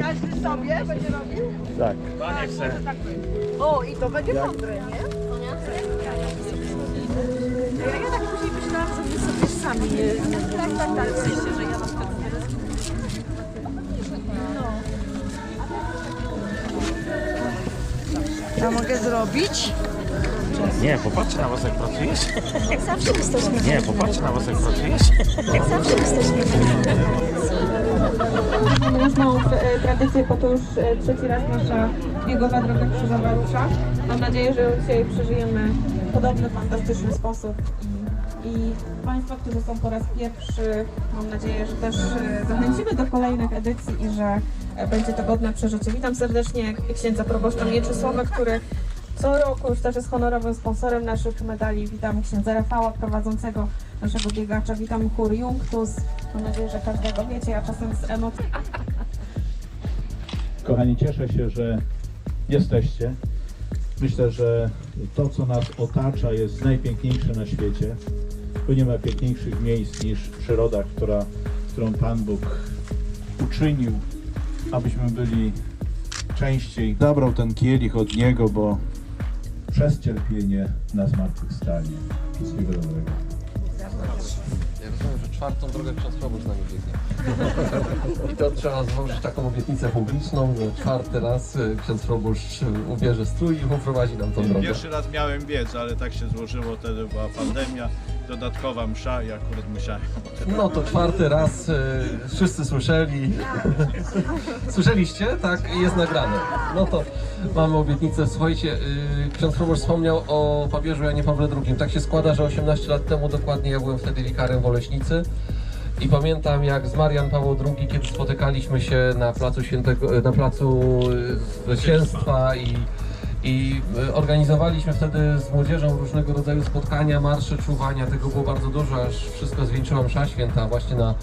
Każdy sobie będzie robił? Tak. Tak, może tak. O, i to będzie mądre, nie? Ja, ja tak później myślałam, że my sobie sami nie... Tak, tak, tak, w sensie, że ja na przykład nie No. Ja mogę zrobić? Nie, popatrzcie na was jak pracujesz. Jak zawsze jesteśmy. Nie, popatrzcie na was jak pracujesz. Jak zawsze jesteśmy. Nową e, tradycję, bo to już e, trzeci raz nasza biegowa droga krzyżowa rusza. Mam nadzieję, że dzisiaj przeżyjemy w podobny fantastyczny sposób. I, Państwa, którzy są po raz pierwszy, mam nadzieję, że też e, zachęcimy do kolejnych edycji i że będzie to godne przeżycie. Witam serdecznie księdza proboszcza Mieczysława, który co roku już też jest honorowym sponsorem naszych medali. Witam księdza Rafała, prowadzącego naszego biegacza. Witam chór Junctus. Mam nadzieję, że każdego wiecie, ja czasem z emocji Kochani, cieszę się, że jesteście. Myślę, że to, co nas otacza, jest najpiękniejsze na świecie. Bo nie ma piękniejszych miejsc niż przyroda, która, którą Pan Bóg uczynił, abyśmy byli częściej. Zabrał ten kielich od Niego, bo przez cierpienie na zmartwychwstanie. Wszystkiego dobrego. Czwartą drogę ksiądz Proboszcz z nami biegnie. I to trzeba złożyć taką obietnicę publiczną, że czwarty raz y, ksiądz Proboszcz y, ubierze strój i poprowadzi nam tą drogę. Pierwszy raz miałem biec, ale tak się złożyło, wtedy była pandemia, dodatkowa msza i akurat musiałem. No to czwarty raz, y, wszyscy słyszeli. Słyszeliście? Tak, jest nagrane. No to mamy obietnicę. Słuchajcie, ksiądz Proboszcz wspomniał o papieżu Janie Pawle II. Tak się składa, że 18 lat temu dokładnie ja byłem wtedy wikarem w Oleśnicy. I pamiętam jak z Marian Paweł II, kiedy spotykaliśmy się na placu Świętego, na placu y, Zwycięstwa i, i y, organizowaliśmy wtedy z młodzieżą różnego rodzaju spotkania, marsze, czuwania, tego było bardzo dużo, aż wszystko zwieńczyła msza święta właśnie na,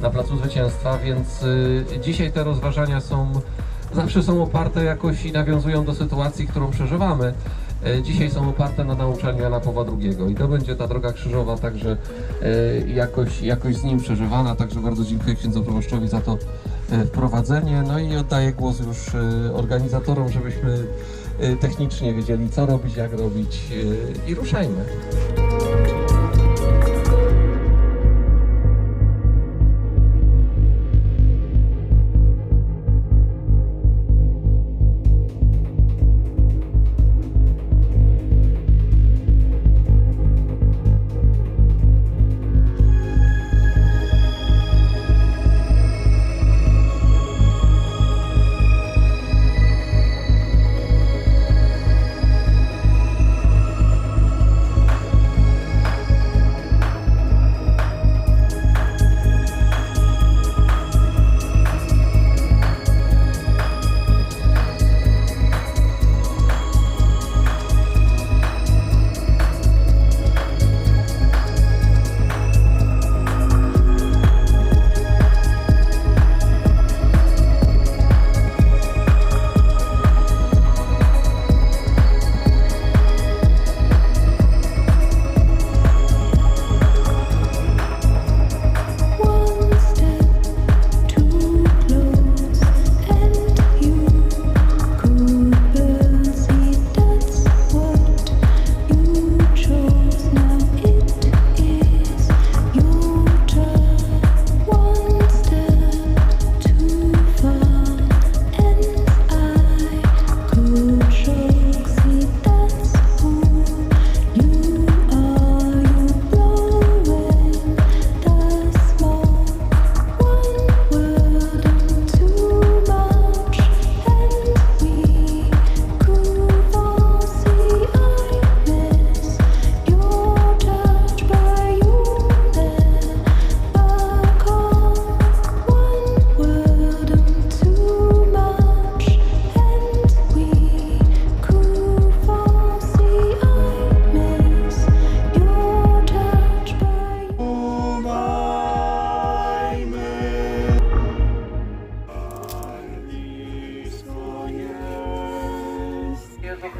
na placu Zwycięstwa, więc y, dzisiaj te rozważania są, zawsze są oparte jakoś i nawiązują do sytuacji, którą przeżywamy. E, Dzisiaj są oparte na nauczaniu Jana Pawła II i to będzie ta droga krzyżowa także e, jakoś, jakoś z nim przeżywana, także bardzo dziękuję księdzu proboszczowi za to e, wprowadzenie, no i oddaję głos już organizatorom, żebyśmy technicznie wiedzieli co robić, jak robić i ruszajmy.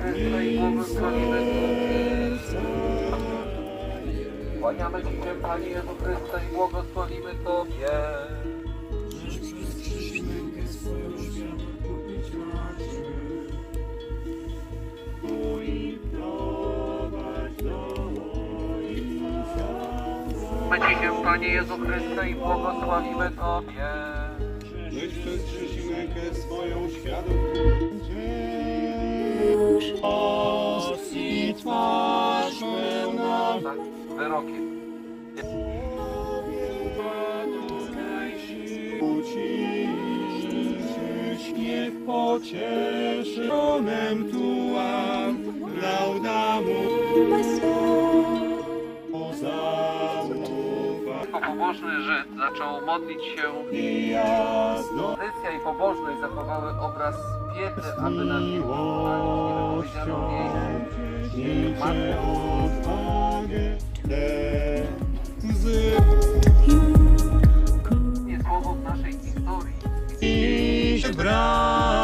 Chrysta i błogosławimy się, Panie Jezu Chryste i błogosławimy Tobie. Przez Panie Jezu Chryste i błogosławimy Tobie. Żeś przez krzyżnękę swoją światę swoją świadom Osi twarz pełna wyrokiem. uciszyć, niech pocieszy Onem pobożny Żyd zaczął modlić się. Tradycja i pobożność zachowały obraz biedy, aby na jej łzy nie słowo w naszej historii. i brane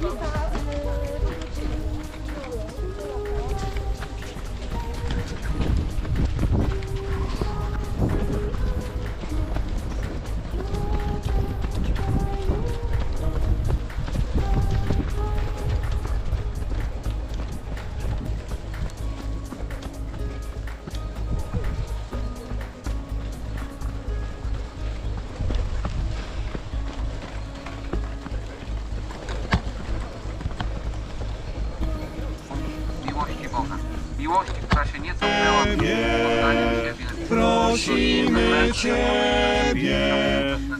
Miłości, która się nie cofnęła w poznaniu siebie. prosimy Ciebie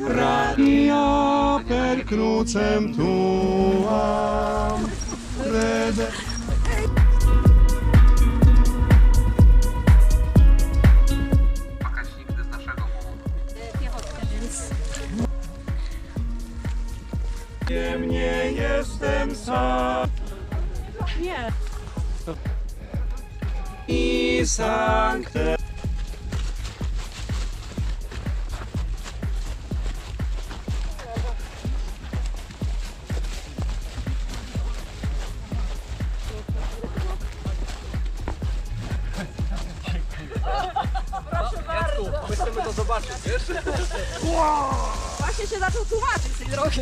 Radia per crucem tuam Rede. Nie mnie jestem sam sancte Właśnie się zaczął tłumaczyć tej drogi.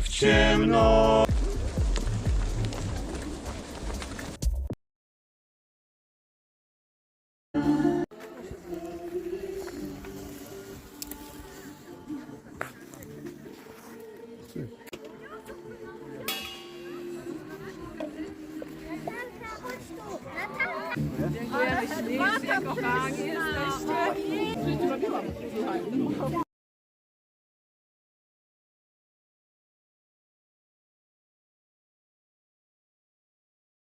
w ciemno Dziękujemy ślicznie, kochani jesteście.